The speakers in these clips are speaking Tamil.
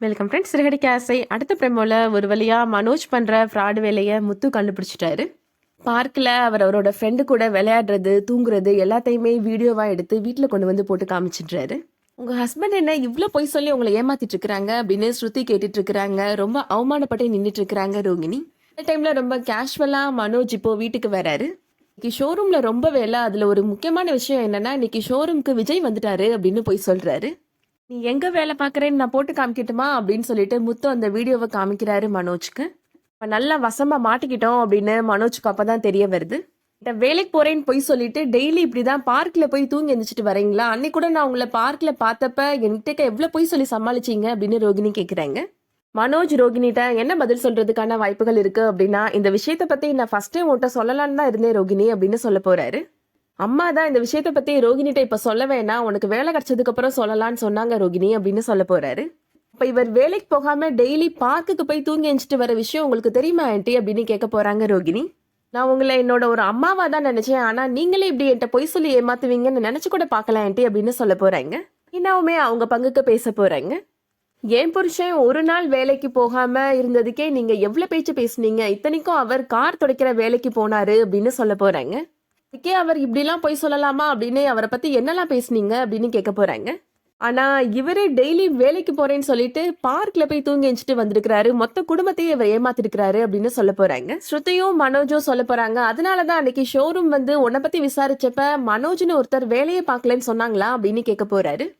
வெல்கம் ஃப்ரெண்ட்ஸ் சிறுகடி கேஸை அடுத்த பிரமோல ஒரு வழியாக மனோஜ் பண்ணுற ஃப்ராடு வேலையை முத்து கண்டுபிடிச்சிட்டாரு. பார்க்கில் அவர் அவரோட ஃப்ரெண்டு கூட விளையாடுறது தூங்குறது எல்லாத்தையுமே வீடியோவாக எடுத்து வீட்டில் கொண்டு வந்து போட்டு காமிச்சிடுறாரு உங்கள் ஹஸ்பண்ட் என்ன இவ்வளோ பொய் சொல்லி உங்களை ஏமாத்திட்டு இருக்கிறாங்க அப்படின்னு ஸ்ருதி கேட்டுட்டு இருக்கிறாங்க. ரொம்ப அவமானப்பட்டு நின்றுட்டு இருக்கிறாங்க ரோகிணி. இந்த டைமில் ரொம்ப கேஷுவலாக மனோஜ் இப்போது வீட்டுக்கு வராரு. இன்னைக்கு ஷோரூமில் ரொம்ப வேலை. அதில் ஒரு முக்கியமான விஷயம் என்னென்னா இன்னைக்கு ஷோரூமுக்கு விஜய் வந்துட்டாரு அப்படின்னு போய் சொல்கிறாரு நீ எங்க வேலை பார்க்குறேன்னு நான் போட்டு காமிக்கட்டுமா அப்படின்னு சொல்லிட்டு முத்து அந்த வீடியோவை காமிக்கிறாரு மனோஜ்க்கு. இப்போ நல்லா வசமாக மாட்டிக்கிட்டோம் அப்படின்னு மனோஜ்க்கு அப்பதான் தெரிய வருது. வேலைக்கு போறேன்னு போய் சொல்லிட்டு டெய்லி இப்படிதான் பார்க்ல போய் தூங்கி எழுந்திரிச்சிட்டு வரீங்களா? அன்னைக்கு கூட நான் உங்களை பார்க்ல பார்த்தப்ப என்கிட்ட எவ்வளவு போய் சொல்லி சமாளிச்சீங்க? அப்படின்னு ரோகிணி கேக்குறாங்க. மனோஜ் ரோகிணிட்ட என்ன பதில் சொல்றதுக்கான வாய்ப்புகள் இருக்கு? அப்படின்னா இந்த விஷயத்த பத்தி நான் ஃபர்ஸ்டே உன்கிட்ட சொல்லலான்னு தான் இருந்தேன் ரோகிணி அப்படின்னு சொல்ல போறாரு. அம்மா தான் இந்த விஷயத்தை பத்தி ரோகிணிட்ட இப்ப சொல்ல வேணாம் உனக்கு வேலை கிடைச்சதுக்கு அப்புறம் சொல்லலாம்னு சொன்னாங்க ரோகிணி அப்படின்னு சொல்ல போறாரு. இப்ப இவர் வேலைக்கு போகாம டெய்லி பார்க்குக்கு போய் தூங்கி எஞ்சிட்டு வர விஷயம் உங்களுக்கு தெரியுமா ஆண்டி அப்படின்னு கேட்க போறாங்க ரோகிணி. நான் உங்களை என்னோட ஒரு அம்மாவா தான் நினைச்சேன். ஆனா நீங்களே இப்படி என்கிட்ட பொய் சொல்லி ஏமாத்துவீங்கன்னு நினைச்சு கூட பார்க்கல ஆண்டி அப்படின்னு சொல்ல போறாங்க. இன்னுமே அவங்க பங்குக்கு பேச போறாங்க. என் புருஷன் ஒரு நாள் வேலைக்கு போகாம இருந்ததுக்கே நீங்க எவ்வளவு பேச்சு பேசுனீங்க? இத்தனைக்கும் அவர் கார் துடைக்கிற வேலைக்கு போனாரு அப்படின்னு சொல்ல போறாங்க. இதுக்கே அவர் இப்படிலாம் போய் சொல்லலாமா? அப்படின்னு அவரை பற்றி என்னெல்லாம் பேசுனீங்க அப்படின்னு கேட்க போகிறாங்க ஆனால் இவரே டெய்லி வேலைக்கு போகிறேன்னு சொல்லிட்டு பார்க்கில் போய் தூங்கி எஞ்சிட்டு வந்திருக்கிறாரு. மொத்த குடும்பத்தையும் இவர் ஏமாத்திருக்கிறாரு அப்படின்னு சொல்ல போகிறாங்க ஸ்ருதியும் மனோஜும் சொல்ல அதனால் தான் அன்னைக்கு ஷோரூம் வந்து உன்னை பற்றி விசாரிச்சப்ப மனோஜ்னு ஒருத்தர் வேலையை பார்க்கலன்னு சொன்னாங்களா அப்படின்னு கேட்க போகிறாரு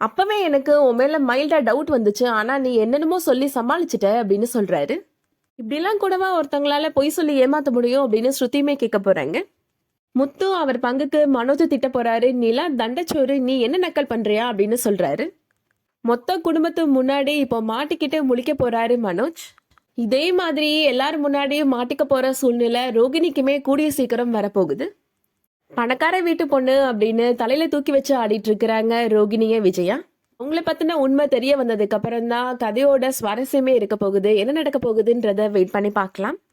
அப்போவே எனக்கு உன் மேலே மைல்டாக டவுட் வந்துச்சு. ஆனால் நீ என்னென்னமோ சொல்லி சமாளிச்சிட்ட அப்படின்னு சொல்கிறாரு இப்படிலாம் கூடவா ஒருத்தங்களால பொய் சொல்லி ஏமாற்ற முடியும் அப்படின்னு ஸ்ருதியுமே கேட்க போகிறாங்க முத்து அவர் பங்குக்கு மனோஜ் திட்ட போறாரு. நிலா தண்டச்சோறு நீ என்ன நக்கல் பண்றியா? அப்படின்னு சொல்றாரு. மொத்த குடும்பத்து முன்னாடி இப்போ மாட்டிக்கிட்டு முழிக்க போறாரு மனோஜ். இதே மாதிரி எல்லாரும் முன்னாடியும் மாட்டிக்க போற சூழ்நிலை ரோகிணிக்குமே கூடிய சீக்கிரம் வரப்போகுது. பணக்கார வீட்டு பொண்ணு அப்படின்னு தலையில தூக்கி வச்சு ஆடிட்டு இருக்கிறாங்க ரோகிணிய விஜயா. உங்களை பத்தின உண்மை தெரிய வந்ததுக்கு அப்புறம் தான் கதையோட சுவாரஸ்யமே இருக்க போகுது. என்ன நடக்க போகுதுன்றத வெயிட் பண்ணி பார்க்கலாம்.